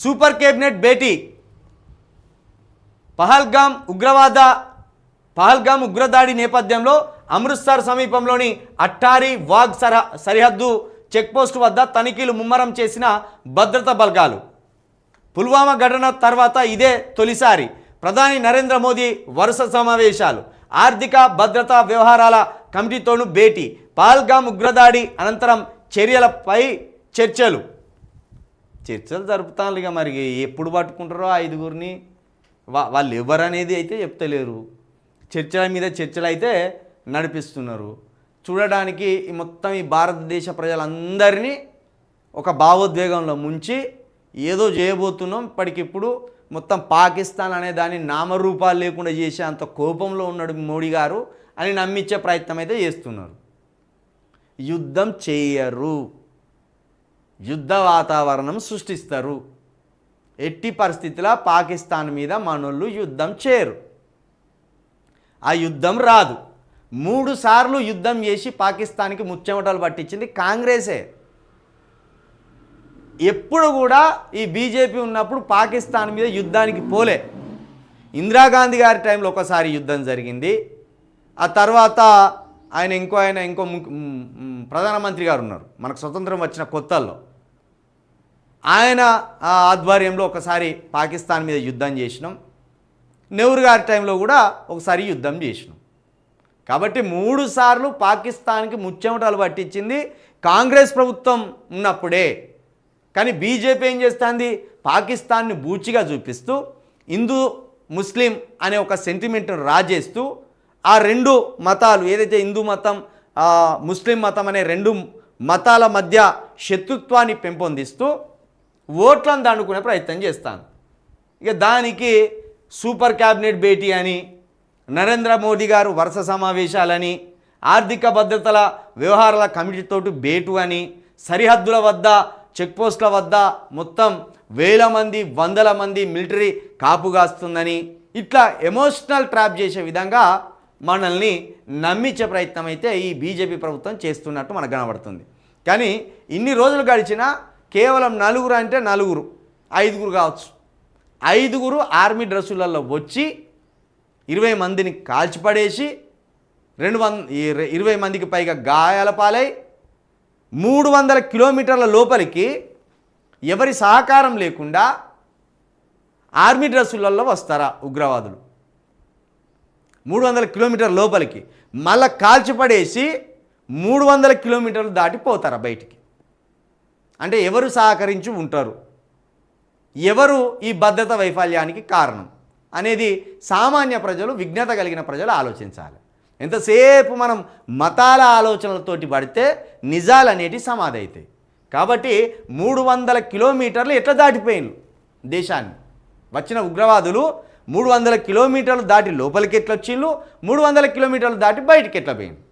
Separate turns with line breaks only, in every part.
Super cabinet భేటీ. పహల్గామ్ ఉగ్రవాద పహల్గామ్ ఉగ్రదాడి నేపథ్యంలో అమృత్సర్ సమీపంలోని అట్టారి వాగ్ సర సరిహద్దు చెక్పోస్ట్ వద్ద తనిఖీలు ముమ్మరం చేసిన భద్రతా బలగాలు. పుల్వామా ఘటన తర్వాత ఇదే తొలిసారి. ప్రధాని నరేంద్ర మోదీ వరుస సమావేశాలు. ఆర్థిక భద్రతా వ్యవహారాల కమిటీతోనూ భేటీ. పహల్గామ్ ఉగ్రదాడి అనంతరం చర్యలపై చర్చలు. చర్చలు జరుపుతాను ఇక మరి. ఎప్పుడు పట్టుకుంటారో ఆ ఐదుగురిని వా వాళ్ళు ఎవరనేది అయితే చెప్తలేరు. చర్చల మీద చర్చలు అయితే నడిపిస్తున్నారు. చూడడానికి ఈ మొత్తం ఈ భారతదేశ ప్రజలందరినీ ఒక భావోద్వేగంలో ముంచి ఏదో చేయబోతున్నాం. ఇప్పటికిప్పుడు మొత్తం పాకిస్తాన్ అనే దాన్ని నామరూపాలు లేకుండా చేసే అంత కోపంలో ఉన్నాడు మోడీ గారు అని నమ్మించే ప్రయత్నం అయితే చేస్తున్నారు. యుద్ధం చేయరు. యుద్ధ వాతావరణం సృష్టిస్తారు. ఎట్టి పరిస్థితుల పాకిస్తాన్ మీద మనోళ్ళు యుద్ధం చేయరు. ఆ యుద్ధం రాదు. మూడు సార్లు యుద్ధం చేసి పాకిస్తాన్కి ముచ్చెమటలు పట్టించింది కాంగ్రెసే. ఎప్పుడు కూడా ఈ బీజేపీ ఉన్నప్పుడు పాకిస్తాన్ మీద యుద్ధానికి పోలే. ఇందిరాగాంధీ గారి టైంలో ఒకసారి యుద్ధం జరిగింది. ఆ తర్వాత ఆయన ఇంకో ఆయన ఇంకో ముఖ్య ప్రధానమంత్రి గారు ఉన్నారు. మనకు స్వతంత్రం వచ్చిన కొత్తల్లో. ఆయన ఆ ఆధ్వర్యంలో ఒకసారి పాకిస్తాన్ మీద యుద్ధం చేసినాం. నెహ్రూ గారి టైంలో కూడా ఒకసారి యుద్ధం చేసినాం. కాబట్టి మూడు సార్లు పాకిస్తాన్కి ముచ్చెమటలు పట్టించింది కాంగ్రెస్ ప్రభుత్వం ఉన్నప్పుడే. కానీ బీజేపీ ఏం చేస్తుంది? పాకిస్తాన్ని బూచిగా చూపిస్తూ హిందూ ముస్లిం అనే ఒక సెంటిమెంట్ను రాజేస్తూ ఆ రెండు మతాలు ఏదైతే హిందూ మతం ముస్లిం మతం అనే రెండు మతాల మధ్య శత్రుత్వాన్ని పెంపొందిస్తూ ఓట్లను దండుకునే ప్రయత్నం చేస్తాను. ఇక దానికి సూపర్ క్యాబినెట్ భేటీ అని నరేంద్ర మోదీ గారు వరుస సమావేశాలని ఆర్థిక భద్రతల వ్యవహారాల కమిటీతోటి భేటు అని సరిహద్దుల వద్ద చెక్పోస్టుల వద్ద మొత్తం వేల మంది వందల మంది మిలిటరీ కాపుగాస్తుందని ఇట్లా ఎమోషనల్ ట్రాప్ చేసే విధంగా మనల్ని నమ్మించే ప్రయత్నం అయితే ఈ బీజేపీ ప్రభుత్వం చేస్తున్నట్టు మనకు కనబడుతుంది. కానీ ఇన్ని రోజులు గడిచినా కేవలం నలుగురు అంటే నలుగురు. ఐదుగురు కావచ్చు. ఐదుగురు ఆర్మీ డ్రెస్సులలో వచ్చి ఇరవై మందిని కాల్చిపడేసి రెండు వంద ఇరవై మందికి పైగా గాయాల పాలై మూడు వందల కిలోమీటర్ల లోపలికి ఎవరి సహకారం లేకుండా ఆర్మీ డ్రెస్సులలో వస్తారా ఉగ్రవాదులు. మూడు వందల కిలోమీటర్ల లోపలికి మళ్ళా కాల్చిపడేసి మూడు వందల కిలోమీటర్లు దాటిపోతారా బయటికి. అంటే ఎవరు సహకరించి ఉంటారు? ఎవరు ఈ భద్రత వైఫల్యానికి కారణం? అనేది సామాన్య ప్రజలు విజ్ఞత కలిగిన ప్రజలు ఆలోచించాలి. ఎంతసేపు మనం మతాల ఆలోచనలతోటి పడితే నిజాలు అనేటి సమాధి అవుతాయి. కాబట్టి మూడు వందల కిలోమీటర్లు ఎట్లా దాటిపోయిన్లు దేశాన్ని? వచ్చిన ఉగ్రవాదులు మూడు వందల కిలోమీటర్లు దాటి లోపలికి ఎట్లా వచ్చిండ్రు మూడు వందల కిలోమీటర్లు దాటి బయటికి ఎట్లా పోయిండ్రు?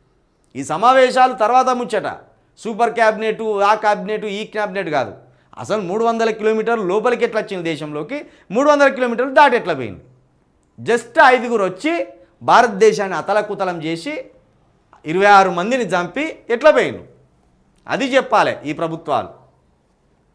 ఈ సమావేశాలు తర్వాత ముచ్చట. సూపర్ క్యాబినెట్ ఆ క్యాబినెట్ ఈ క్యాబినెట్ కాదు. అసలు మూడు వందల కిలోమీటర్లు లోపలికి ఎట్లా వచ్చింది దేశంలోకి? మూడు వందల కిలోమీటర్లు దాటి ఎట్లా పోయింది? జస్ట్ ఐదుగురు వచ్చి భారతదేశాన్ని అతలకుతలం చేసి ఇరవై ఆరు మందిని చంపి ఎట్లా పోయిండు అది చెప్పాలి ఈ ప్రభుత్వాలు.